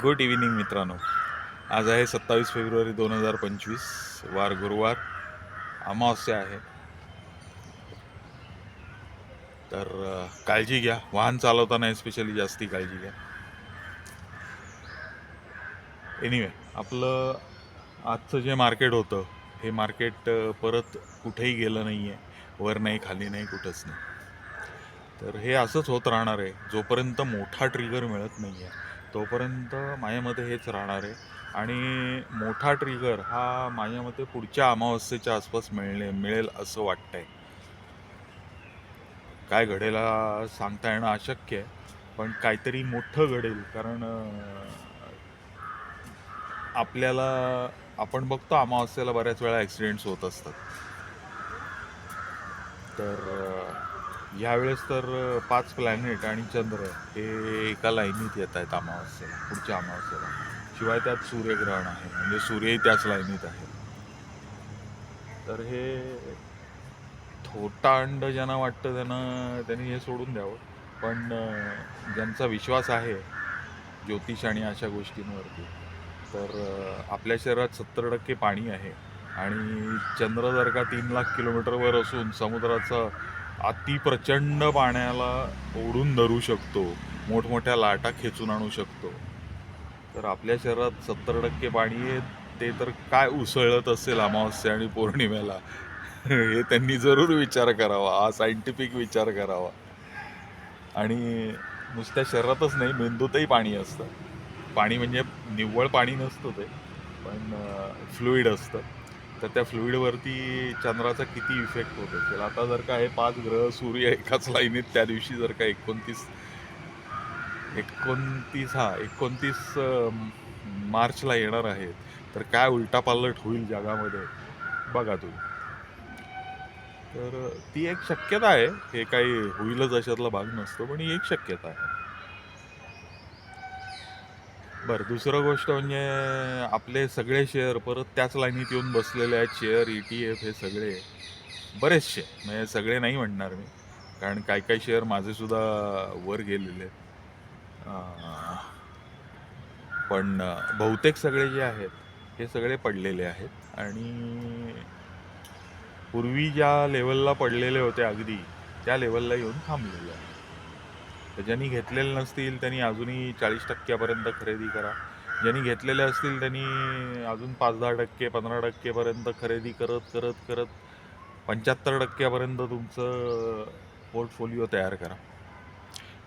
Good evening मित्रांनो. आज आहे सत्तावीस फेब्रुवारी दोन हजार पंचवीस वार गुरुवार अमावस्या आहे. तर काळजी घ्या. वाहन चालवताना स्पेशली जास्ती काळजी घ्या. एनिवे आपलं आजचं जे मार्केट होतं हे मार्केट परत कुठेही गेलं नाही आहे वर नाही खाली नाही कुठंच नाही. तर हे असंच होत राहणार आहे. जोपर्यंत मोठा ट्रिगर मिळत नाही आहे तोपर्यंत माझ्यामध्ये हेच राहणार आहे. आणि मोठा ट्रिगर हा माझ्या मते पुढच्या अमावस्येच्या आसपास मिळणे मिळेल असं वाटतंय. काय घडेला सांगता येणं अशक्य आहे पण काहीतरी मोठं घडेल. कारण आपल्याला आपण बघतो अमावस्येला बऱ्याच वेळा ॲक्सिडेंट्स होत असतात. तर यावेळेस तर पाच प्लॅनेट आणि चंद्र हे एका लाईनीत येत आहेत अमावस्येला पुढच्या अमावस्येला. शिवाय त्यात सूर्यग्रहण आहे म्हणजे सूर्यही त्याच लाईनीत आहे. तर हे थोटा अंड ज्यांना वाटतं त्यांना त्यांनी हे सोडून द्यावं. पण ज्यांचा विश्वास आहे ज्योतिष आणि अशा गोष्टींवरती तर आपल्या शरीरात सत्तर टक्के पाणी आहे. आणि चंद्र जर का तीन लाख किलोमीटरवर असून समुद्राचा अति प्रचंड पाण्याला ओढून धरू शकतो मोठमोठ्या लाटा खेचून आणू शकतो. तर आपल्या शरीरात सत्तर टक्के पाणी आहे ते तर काय उसळत असेल अमावस्या आणि पौर्णिमेला? हे त्यांनी जरूर विचार करावा हा सायंटिफिक विचार करावा. आणि नुसत्या शरीरातच नाही मेंदूतही पाणी असतं. पाणी म्हणजे निव्वळ पाणी नसतं ते पण फ्लुईड असतं. तर त्या फ्लुईडवरती चंद्राचा किती इफेक्ट होत? असेल आता जर का हे पाच ग्रह सूर्य एकाच लाईनीत त्या दिवशी जर का एकोणतीस एकोणतीस हा एकोणतीस मार्चला येणार आहेत तर काय उलटापालट होईल जगामध्ये? बघा तुम्ही. तर ती एक शक्यता आहे. हे काही होईलच अशातला भाग नसतो पण ही एक शक्यता आहे. बरं दुसरं गोष्ट म्हणजे आपले सगळे शेअर परत त्याच लाईनीत येऊन बसलेले आहेत शेअर ई टी एफ हे सगळे. बरेचसे म्हणजे सगळे नाही म्हणणार मी. कारण काही काही शेअर माझेसुद्धा वर गेलेले आहेत. पण बहुतेक सगळे जे आहेत हे सगळे पडलेले आहेत. आणि पूर्वी ज्या लेवलला पडलेले होते अगदी त्या लेवलला येऊन थांबलेले आहेत. तर ज्यांनी घेतलेले नसतील त्यांनी अजूनही चाळीस टक्क्यापर्यंत खरेदी करा. ज्यांनी घेतलेले असतील त्यांनी अजून पाच दहा टक्के पंधरा टक्केपर्यंत खरेदी करत करत करत पंच्याहत्तर टक्क्यापर्यंत तुमचं पोर्टफोलिओ तयार करा.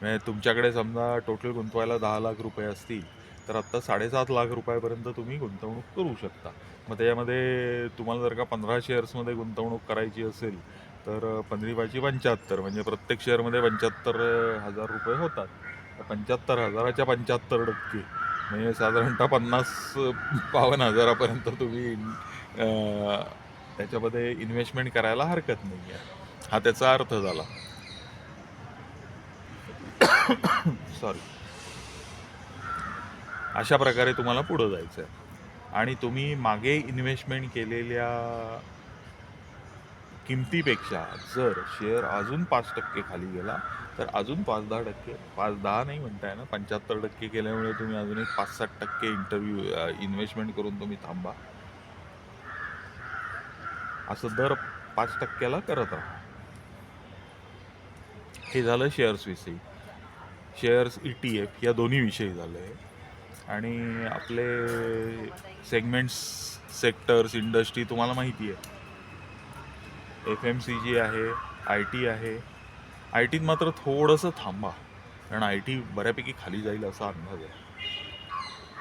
म्हणजे तुमच्याकडे समजा टोटल गुंतवायला दहा लाख रुपये असतील तर आत्ता साडेसात लाख रुपयापर्यंत तुम्ही गुंतवणूक करू शकता. मग त्याच्यामध्ये तुम्हाला जर का पंधरा शेअर्समध्ये गुंतवणूक करायची असेल तर पंधरी पंधरीपाची पंच्याहत्तर म्हणजे प्रत्येक शेअरमध्ये पंच्याहत्तर हजार रुपये होतात. पंच्याहत्तर हजाराच्या पंच्याहत्तर टक्के. म्हणजे साधारणतः पन्नास बावन्न हजारापर्यंत तुम्ही त्याच्यामध्ये इन्व्हेस्टमेंट करायला हरकत नाही आहे. हा त्याचा अर्थ झाला. सॉरी. अशा प्रकारे तुम्हाला पुढं जायचं आहे आणि तुम्ही मागे इन्व्हेस्टमेंट केलेल्या किमतीपेक्षा जर शेअर अजून पाच टक्के खाली गेला तर अजून पाच दहा टक्के पाच दहा नाही म्हणताय ना पंच्याहत्तर टक्के केल्यामुळे तुम्ही अजून एक पाच सात टक्के इंटरव्ह्यू इन्व्हेस्टमेंट करून तुम्ही थांबा. असं दर पाच टक्क्याला करत राहा. हे झालं शेअर्स विषयी. शेअर्स ई टी एफ या दोन्ही विषयी झालं आहे आणि आपले सेगमेंट्स सेक्टर्स इंडस्ट्री तुम्हाला माहिती आहे. एफ एम सी जी आहे आय टी आहे. आय टीत मात्र थोडंसं थांबा. कारण आय टी बऱ्यापैकी खाली जाईल असा अंदाज आहे.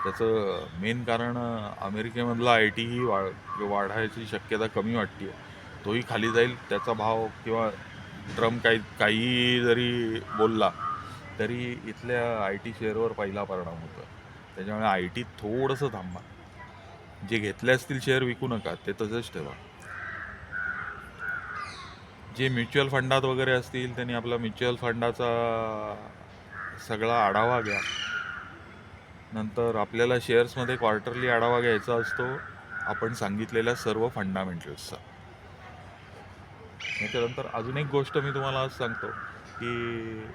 त्याचं मेन कारण अमेरिकेमधला आय टी ही वा वाढायची शक्यता कमी वाटते तोही खाली जाईल त्याचा भाव किंवा ट्रम्प काही काही जरी बोलला तरी इथल्या आय टी शेअरवर पहिला परिणाम होतो. त्याच्यामुळे आय टीत थोडंसं थांबा. जे घेतले असतील शेअर विकू नका ते तसंच ठेवा. जे म्युच्युअल फंडात वगैरे असतील त्यांनी आपला म्युच्युअल फंडाचा सगळा आढावा घ्या. नंतर आपल्याला शेअर्समध्ये क्वार्टरली आढावा घ्यायचा असतो. आपण सांगितलेल्या सर्व फंडामेंटल्सचा. त्याच्यानंतर अजून एक गोष्ट मी तुम्हाला आज सांगतो की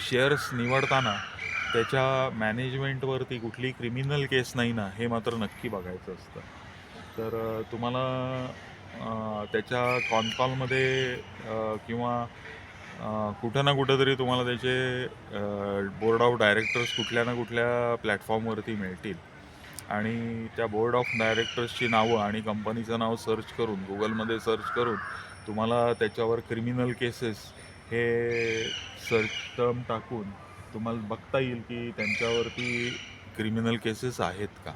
शेअर्स निवडताना त्याच्या मॅनेजमेंटवरती कुठली क्रिमिनल केस नाही ना हे मात्र नक्की बघायचं असतं. तर तुम्हाला त्याच्या कॉनकॉलमध्ये किंवा कुठं ना कुठं तरी तुम्हाला त्याचे बोर्ड ऑफ डायरेक्टर्स कुठल्या ना कुठल्या प्लॅटफॉर्मवरती मिळतील. आणि त्या बोर्ड ऑफ डायरेक्टर्सची नावं आणि कंपनीचं नाव सर्च करून गुगलमध्ये सर्च करून तुम्हाला त्याच्यावर क्रिमिनल केसेस हे सर्च टर्म टाकून तुम्हाला बघता येईल की त्यांच्यावरती क्रिमिनल केसेस आहेत का?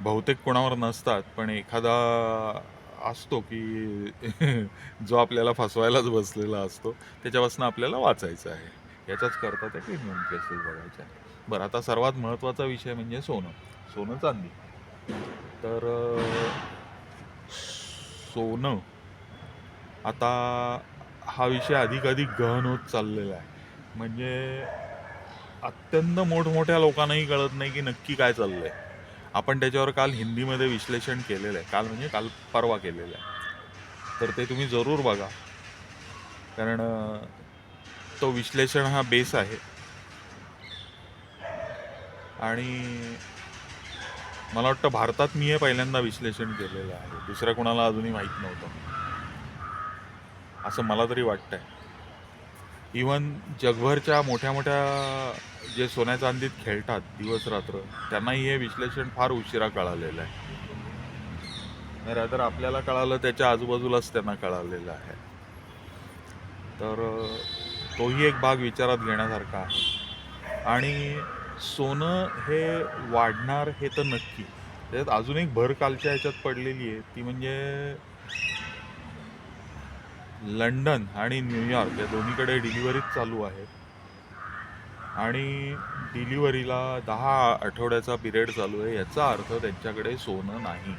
बहुतेक कोणावर नसतात पण एखादा असतो की जो आपल्याला फसवायलाच बसलेला असतो त्याच्यापासून आपल्याला वाचायचं आहे. याच्याच करता त्या क्रिमिनल केसेस बघायच्या बरं आता सर्वात महत्त्वाचा विषय म्हणजे सोनं. सोनं चांदी. तर सोनं आता हा विषय अधिक अधिक गहन होत चाललेला आहे. म्हणजे अत्यंत मोठमोठ्या लोकांनाही कळत नाही की नक्की काय चाललं आहे आपण त्याच्यावर काल हिंदीमध्ये विश्लेषण केलेलं आहे. काल म्हणजे काल परवा केलेलं आहे. तर ते तुम्ही जरूर बघा. कारण तो विश्लेषण हा बेस आहे. आणि मला वाटतं भारतात मी हे पहिल्यांदा विश्लेषण केलेलं आहे. दुसऱ्या कोणाला अजूनही माहीत नव्हतं. असं मला तरी वाटतंय. इवन जगभरच्या मोठ्या मोठ्या जे सोन्या चांदीत खेळतात दिवस रात्र त्यांनाही हे विश्लेषण फार उशिरा कळालेलं आहे. रादर आपल्याला कळालं त्याच्या आजूबाजूलाच त्यांना कळालेलं आहे. तर तोही एक भाग विचारात घेण्यासारखा आहे. आणि सोनं हे वाढणार हे तर नक्की. त्याच्यात अजून एक भर कालच्या ह्याच्यात पडलेली आहे. ती म्हणजे लंडन आणि न्यूयॉर्क या दोन्हीकडे डिलिव्हरीच चालू आहे. आणि डिलिव्हरीला दहा आठवड्याचा पिरियड चालू आहे याचा अर्थ त्यांच्याकडे सोनं नाही.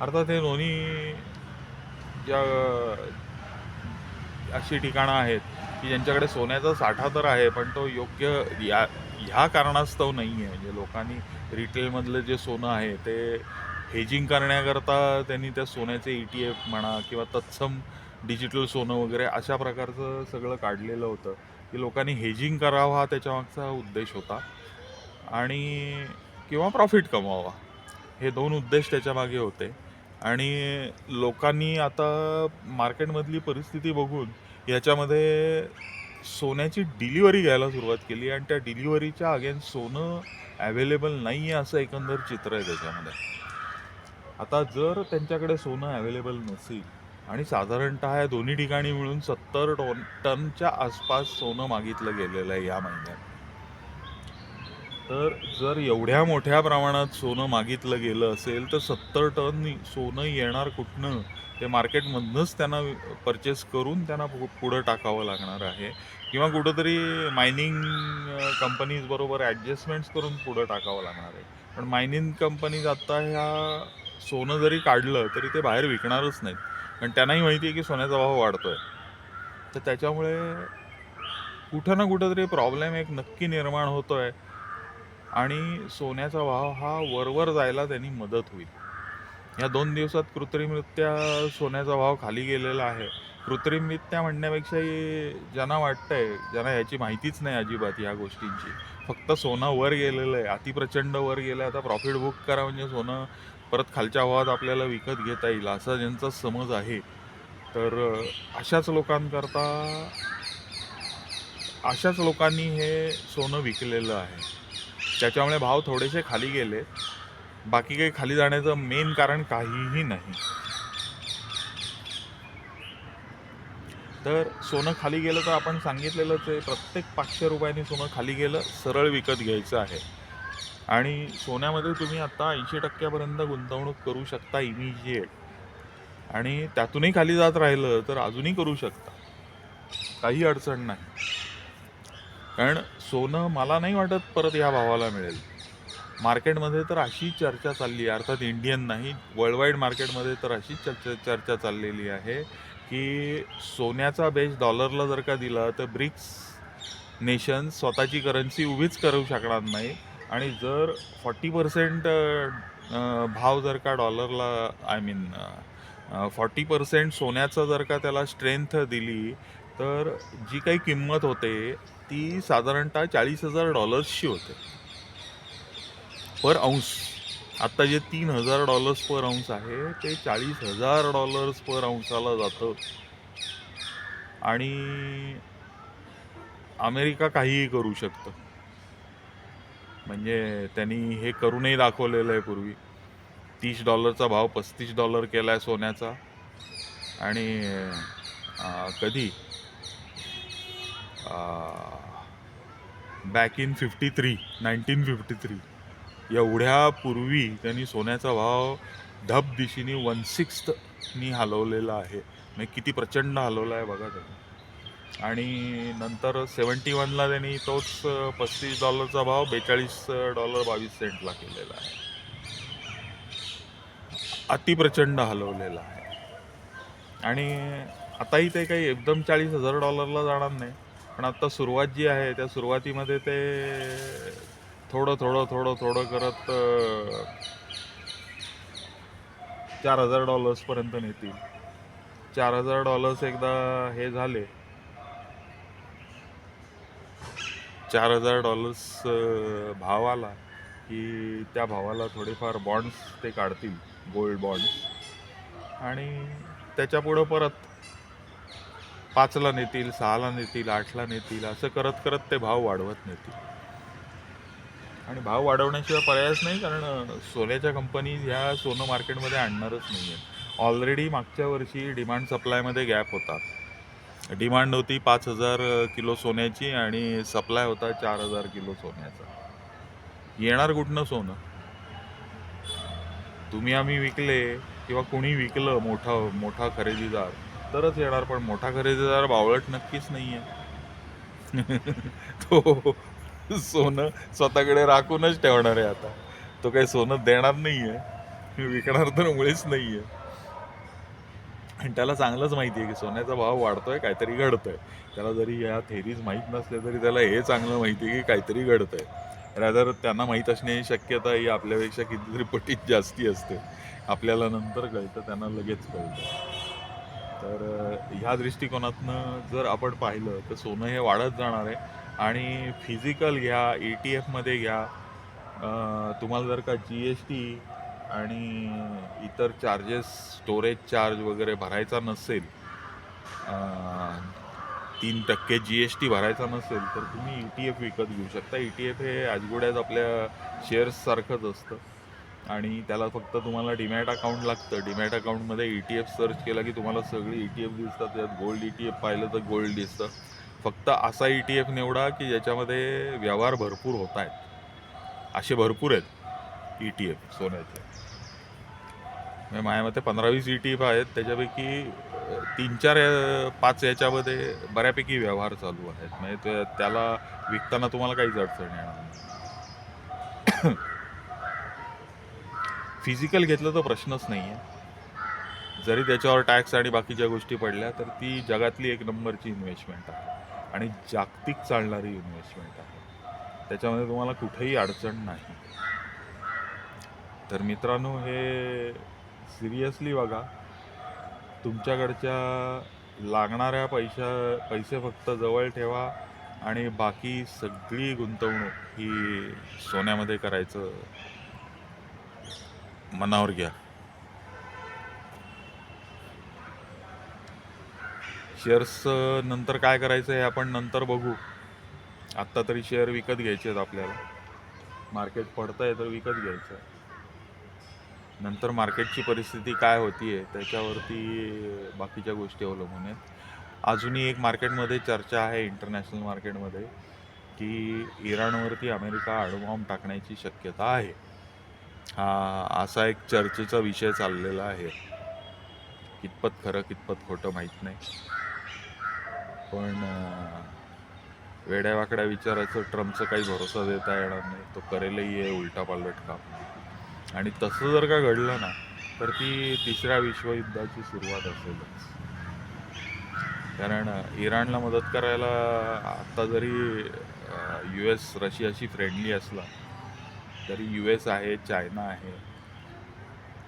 अर्थात हे दोन्ही ज्या अशी ठिकाणं आहेत की ज्यांच्याकडे सोन्याचा साठा तर आहे पण तो योग्य या ह्या कारणास्तव नाही आहे म्हणजे लोकांनी रिटेलमधलं जे सोनं आहे ते हेजिंग करण्याकरता त्यांनी त्या सोन्याचे ई टी एफ म्हणा किंवा तत्सम डिजिटल सोनं वगैरे अशा प्रकारचं सगळं काढलेलं होतं. की लोकांनी हेजिंग करावं हा त्याच्यामागचा उद्देश होता. आणि किंवा प्रॉफिट कमवावा हे दोन उद्देश त्याच्यामागे होते. आणि लोकांनी आता मार्केटमधली परिस्थिती बघून याच्यामध्ये सोन्याची डिलिव्हरी घ्यायला सुरुवात केली आणि त्या डिलिव्हरीच्या अगेन्स्ट सोनं अवेलेबल नाही आहे असं एकंदर चित्र आहे त्याच्यामध्ये. आता जर त्यांच्याकडे सोनं अवेलेबल नसेल आणि साधारणतः या दोन्ही ठिकाणी मिळून सत्तर टॉन टनच्या आसपास सोनं मागितलं गेलेलं आहे या महिन्यात. तर जर एवढ्या मोठ्या प्रमाणात सोनं मागितलं गेलं असेल तर सत्तर टन सोनं येणार कुठनं? ते मार्केटमधनंच त्यांना परचेस करून त्यांना पु पुढं टाकावं लागणार आहे. किंवा कुठंतरी मायनिंग कंपनीजबरोबर ॲडजस्टमेंट्स करून पुढं टाकावं लागणार आहे. पण मायनिंग कंपनीज आत्ता ह्या सोनं जरी काढलं तरी ते बाहेर विकणारच नाहीत. कारण त्यांनाही माहिती आहे की सोन्याचा भाव वाढतोय. तर त्याच्यामुळे कुठं ना कुठं तरी प्रॉब्लेम एक नक्की निर्माण होतोय आणि सोन्याचा भाव हा वरवर जायला त्यांनी मदत होईल. या दोन दिवसात कृत्रिमरित्या सोन्याचा भाव खाली गेलेला आहे. कृत्रिमरित्या म्हणण्यापेक्षाही ज्यांना वाटतंय ज्यांना ह्याची माहितीच नाही अजिबात या गोष्टींची. फक्त सोनं वर गेलेलं आहे अतिप्रचंड वर गेलं आता प्रॉफिट बुक करा म्हणजे सोनं परत खालच्या आवाज आपल्याला विकत घेता येईल असा ज्यांचा समज आहे. तर अशाच लोकांकरता अशाच लोकांनी हे सोनं विकलेलं आहे. त्याच्यामुळे भाव थोडेसे खाली गेले. बाकी काही खाली जाण्याचं मेन कारण काहीही नाही. तर सोनं खाली गेलं तर आपण सांगितलेलंच आहे प्रत्येक पाचशे रुपयांनी सोनं खाली गेलं सरळ विकत घ्यायचं आहे. आणि सोन्यामध्ये तुम्ही आता ऐंशी टक्क्यापर्यंत गुंतवणूक करू शकता इमिजिएट आणि त्यातूनही खाली जात राहिलं तर अजूनही करू शकता. काही अडचण नाही. कारण सोनं मला नाही वाटत परत या भावाला मिळेल. मार्केटमध्ये तर अशी चर्चा चालली आहे. अर्थात इंडियन नाही वर्ल्ड वाईड मार्केटमध्ये तर अशी चर्चा चर्चा चाललेली आहे की सोन्याचा बेस डॉलरला जर का दिला तर ब्रिक्स नेशन स्वतःची करन्सी उभीच करू शकणार नाही आणि जर फॉर्टी पर्सेंट भाव जर का डॉलरला आय मीन फॉर्टी पर्सेंट सोन्याचं जर का त्याला स्ट्रेंथ दिली तर जी काही किंमत होते ती साधारणतः चाळीस हजार डॉलर्सची होते. पर अंश आत्ता जे तीन हजार डॉलर्स पर अंश आहे ते चाळीस हजार डॉलर्स पर अंशाला जातं. आणि अमेरिका काहीही करू शकतं. म्हणजे त्यांनी हे करूनही दाखवलेलं आहे पूर्वी. तीस डॉलरचा भाव पस्तीस डॉलर केला आहे सोन्याचा. आणि कधी? Back in fifty three nineteen fifty three एवढ्या पूर्वी त्यांनी सोन्याचा भाव धब दिशेने वन सिक्स्थनी हलवलेला आहे. म्हणजे किती प्रचंड हलवला आहे बघा त्यांनी आणि नंतर सेवन्टी वनला त्यांनी तोच पस्तीस डॉलरचा भाव बेचाळीस डॉलर बावीस सेंटला केलेला आहे. अतिप्रचंड हलवलेला आहे. आणि आताही ते काही एकदम चाळीस हजार डॉलरला जाणार नाही. पण आत्ता सुरुवात जी आहे त्या सुरुवातीमध्ये ते थोडं थोडं थोडं थोडं करत चार हजार डॉलर्सपर्यंत नेतील. चार हजार डॉलर्स एकदा हे झाले चार हजार डॉलर्स भाव आला की त्या भावाला थोडेफार बॉन्ड्स ते काढतील गोल्ड बॉन्ड्स आणि त्याच्यापुढं परत पाचला नेतील सहाला नेतील आठला नेतील असं करत करत ते भाव वाढवत नेतील. आणि भाव वाढवण्याशिवाय पर्यायच नाही कारण सोन्याच्या कंपनी ह्या सोनं मार्केटमध्ये आणणारच नाही आहे ऑलरेडी मागच्या वर्षी डिमांड सप्लायमध्ये गॅप होता. डिमांड होती पाच हजार किलो सोन्याची आणि सप्लाय होता चार हजार किलो सोन्याचा. येणार कुठनं सोनं? तुम्ही आम्ही विकले किंवा कोणी विकलं मोठा मोठा खरेदीदार तरच येणार पण मोठा खरेदीदार बावळट नक्कीच नाही आहे तो सोनं स्वतःकडे राखूनच ठेवणार आहे आता. तो काही सोनं देणार नाही आहे विकणार तर मुळेच नाही आहे आणि त्याला चांगलंच माहिती आहे की सोन्याचा भाव वाढतोय काहीतरी घडतंय. त्याला जरी या थेरीज माहीत नसले तरी त्याला हे चांगलं माहिती आहे की काहीतरी घडतंय. रादर त्यांना माहीत असण्याची शक्यता ही आपल्यापेक्षा कितीतरी पटीत जास्ती असते. आपल्याला नंतर कळतं त्यांना लगेच कळतं. तर ह्या दृष्टिकोनातनं जर आपण पाहिलं तर सोनं हे वाढत जाणार आहे. आणि फिजिकल घ्या ई टी एफमध्ये घ्या. तुम्हाला जर का जी एस टी आणि इतर चार्जेस स्टोरेज चार्ज वगैरे भरायचा नसेल तीन टक्के जी एस टी भरायचा नसेल तर तुम्ही ई टी एफ विकत घेऊ शकता. ई टी एफ हे आजगुड्यात आपल्या शेअर्ससारखंच असतं. आणि त्याला फक्त तुम्हाला डीमॅट अकाउंट लागतं. डीमॅट अकाउंटमध्ये ई टी एफ सर्च केला की तुम्हाला सगळी ई टी एफ दिसतात. त्यात गोल्ड ई टी एफ पाहिलं तर गोल्ड दिसतं. फक्त असा ई टी एफ निवडा की ज्याच्यामध्ये व्यवहार भरपूर होत आहेत असे भरपूर आहेत. ई टी एफ सोन्याचे. म्हणजे माझ्या मते पंधरा वीस ई टी एफ आहेत त्याच्यापैकी तीन चार पाच याच्यामध्ये बऱ्यापैकी व्यवहार चालू आहेत. म्हणजे ते- त्याला विकताना तुम्हाला काहीच अडचण येणार नाही. फिजिकल घेतलं तर प्रश्नच नाही आहे जरी त्याच्यावर टॅक्स आणि बाकीच्या गोष्टी पडल्या तर ती जगातली एक नंबरची इन्व्हेस्टमेंट आहे. आणि जागतिक चालणारी इन्व्हेस्टमेंट आहे. त्याच्यामध्ये तुम्हाला कुठेही अडचण नाही. तर मित्रांनो हे सिरियसली बघा तुमच्याकडच्या लागणाऱ्या पैशा पैसे फक्त जवळ ठेवा आणि बाकी सगळी गुंतवणूक ही सोन्यामध्ये करायचं मनावर घ्या. शेअर्स नंतर काय करायचं हे आपण नंतर बघू. आत्ता तरी शेअर विकत घ्यायचे आहेत आपल्याला. मार्केट पडतंय तर विकत घ्यायचं. आहे नंतर मार्केटची परिस्थिती काय होती आहे त्याच्यावरती बाकीच्या गोष्टी अवलंबून आहेत. अजूनही एक मार्केटमध्ये चर्चा आहे इंटरनॅशनल मार्केटमध्ये की इराणवरती अमेरिका अणुबॉम्ब टाकण्याची शक्यता आहे. हा असा एक चर्चेचा विषय चाललेला आहे. कितपत खरं कितपत खोटं माहीत नाही. पण वेड्यावाकड्या विचाराचं ट्रम्पचं काही भरोसा देता येणार नाही. तो करेलही आहे उलटापालट काम. आणि तसं जर का घडलं ना तर ती तिसऱ्या विश्वयुद्धाची सुरुवात असेलच. कारण इराणला मदत करायला आत्ता जरी यू एस रशियाशी फ्रेंडली असला तरी यू एस आहे चायना आहे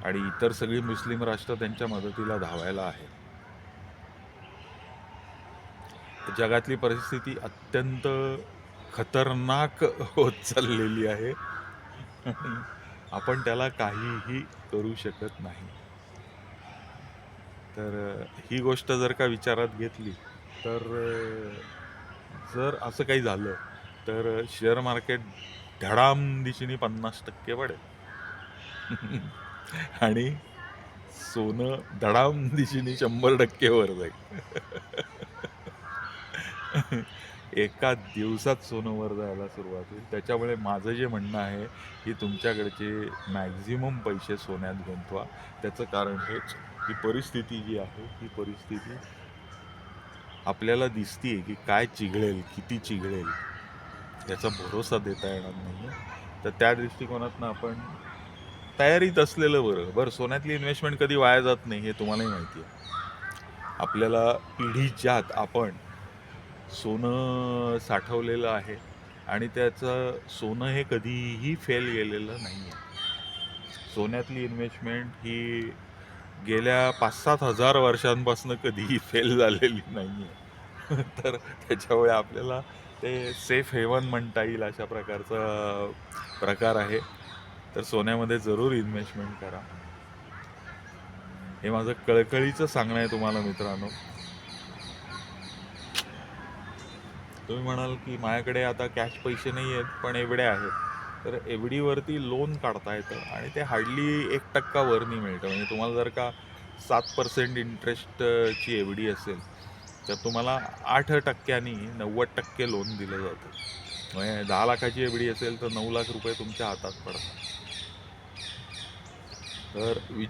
आणि इतर सगळी मुस्लिम राष्ट्र त्यांच्या मदतीला धावायला आहे. जगातली परिस्थिती अत्यंत खतरनाक होत चाललेली आहे. आपण त्याला काहीही करू शकत नाही. तर ही गोष्ट जर का विचारात घेतली तर जर असं काही झालं तर शेअर मार्केट धडाम दिशेने पन्नास टक्के पडेल आणि सोनं धडाम दिशेने शंभर टक्के वर जाईल. एका दिवसात सोनं वर जायला सुरुवात होईल. त्याच्यामुळे माझं जे म्हणणं आहे की तुमच्याकडचे मॅक्झिमम पैसे सोन्यात गुंतवा. त्याचं कारण हेच ही परिस्थिती जी आहे ही परिस्थिती आपल्याला दिसतीये की काय चिघळेल किती चिघळेल याचा भरोसा देता येणार नाही तर त्या दृष्टिकोनातनं आपण तयारीत असलेलं बरं. बरं सोन्यातली इन्व्हेस्टमेंट कधी वाया जात नाही हे तुम्हालाही माहिती आहे. आपल्याला पिढीच्यात आपण सोनं साठवलेलं आहे आणि त्याचं सोनं हे कधीही फेल गेलेलं नाही आहे सोन्यातली इन्व्हेस्टमेंट ही गेल्या पाच सात हजार वर्षांपासून कधीही फेल झालेली नाही आहे तर त्याच्यामुळे आपल्याला ते सेफ हेवन म्हणता येईल अशा प्रकारचा प्रकार आहे. तर सोन्यामध्ये जरूर इन्व्हेस्टमेंट करा. हे माझं कळकळीचं सांगणं आहे तुम्हाला मित्रांनो. तुम्ही म्हणाल की माझ्याकडे आता कॅश पैसे नाही आहेत पण एवढे आहेत. तर एफ डीवरती लोन काढता येतं आणि ते हार्डली एक टक्का वरनी मिळतं. म्हणजे तुम्हाला जर का सात पर्सेंट इंटरेस्टची एफ डी असेल तर तुम्हाला आठ टक्क्यांनी नव्वद टक्के लोन दिलं जातं. म्हणजे दहा लाखाची एफ डी असेल तर नऊ लाख रुपये तुमच्या हातात पडतात. तर वि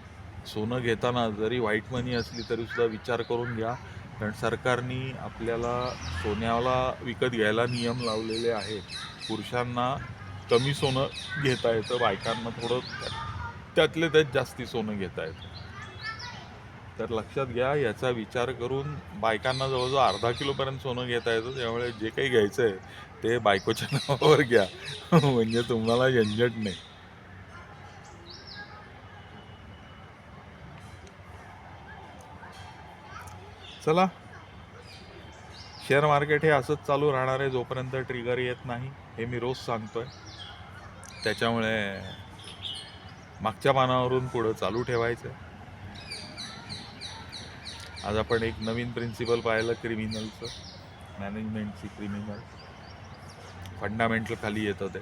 सोनं घेताना जरी व्हाईट मनी असली तरी सुद्धा विचार करून घ्या. कारण सरकारने आपल्याला सोन्याला विकत घ्यायला नियम लावलेले आहेत. पुरुषांना कमी सोनं घेता येतं बायकांना थोडं त्यातले त्यात जास्ती सोनं घेता येतं. तर लक्षात घ्या याचा विचार करून बायकांना जवळजवळ अर्धा किलोपर्यंत सोनं घेता येतं. त्यामुळे जे काही घ्यायचं आहे ते बायकोच्या नावावर घ्या. म्हणजे तुम्हाला झंझट नाही. चला. शेअर मार्केट हे असंच चालू राहणार आहे जोपर्यंत ट्रिगर येत नाही हे मी रोज सांगतोय. त्याच्यामुळे मागच्या पानावरून पुढं चालू ठेवायचं आज आपण एक नवीन प्रिन्सिपल पाहिलं क्रिमिनलचं मॅनेजमेंटची क्रिमिनल फंडामेंटल खाली येतं ते.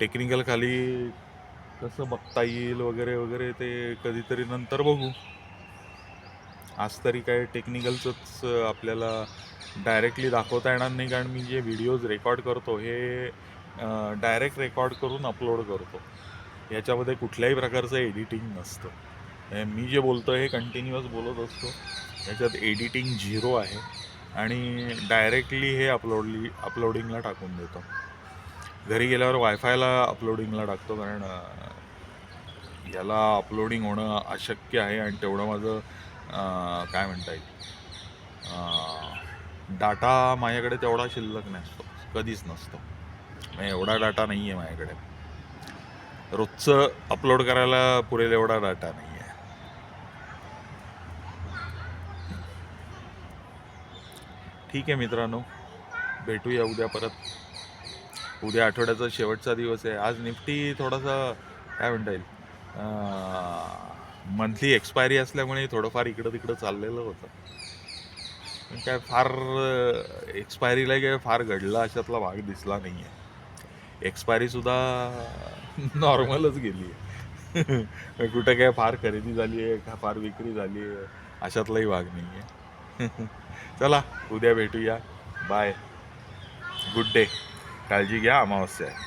टेक्निकल खाली कसं बघता येईल वगैरे वगैरे ते कधीतरी नंतर बघू. आज तरी काय टेक्निकलचंच आपल्याला डायरेक्टली दाखवता येणार नाही कारण मी जे व्हिडिओज रेकॉर्ड करतो हे डायरेक्ट रेकॉर्ड करून अपलोड करतो. याच्यामध्ये कुठल्याही प्रकारचं एडिटिंग नसतं. मी जे बोलतो हे कंटिन्युअस बोलत असतो. याच्यात एडिटिंग झिरो आहे आणि डायरेक्टली हे अपलोडली अपलोडिंगला टाकून देतो. घरी गेल्यावर वायफायला अपलोडिंगला टाकतो कारण याला अपलोडिंग होणं अशक्य आहे आणि तेवढं माझं काय म्हणता येईल? डाटा माझ्याकडे तेवढा शिल्लक नसतो. कधीच नसतो. म्हणजे एवढा डाटा नाही आहे माझ्याकडे. रोजचं अपलोड करायला पुरेल एवढा डाटा नाही आहे ठीक आहे मित्रांनो. भेटूया उद्या परत. उद्या आठवड्याचा शेवटचा दिवस आहे. आज निफ्टी थोडासा काय म्हणता येईल? मंथली एक्सपायरी असल्यामुळे थोडंफार इकडं तिकडं चाललेलं होतं. पण काय फार एक्सपायरीला काय फार घडला अशातला भाग दिसला नाही आहे एक्सपायरीसुद्धा नॉर्मलच गेली आहे. कुठं काय फार खरेदी झाली आहे का फार विक्री झाली आहे अशातलाही भाग नाही आहे चला उद्या भेटूया. बाय गुड डे काळजी घ्या अमावस्या आहे.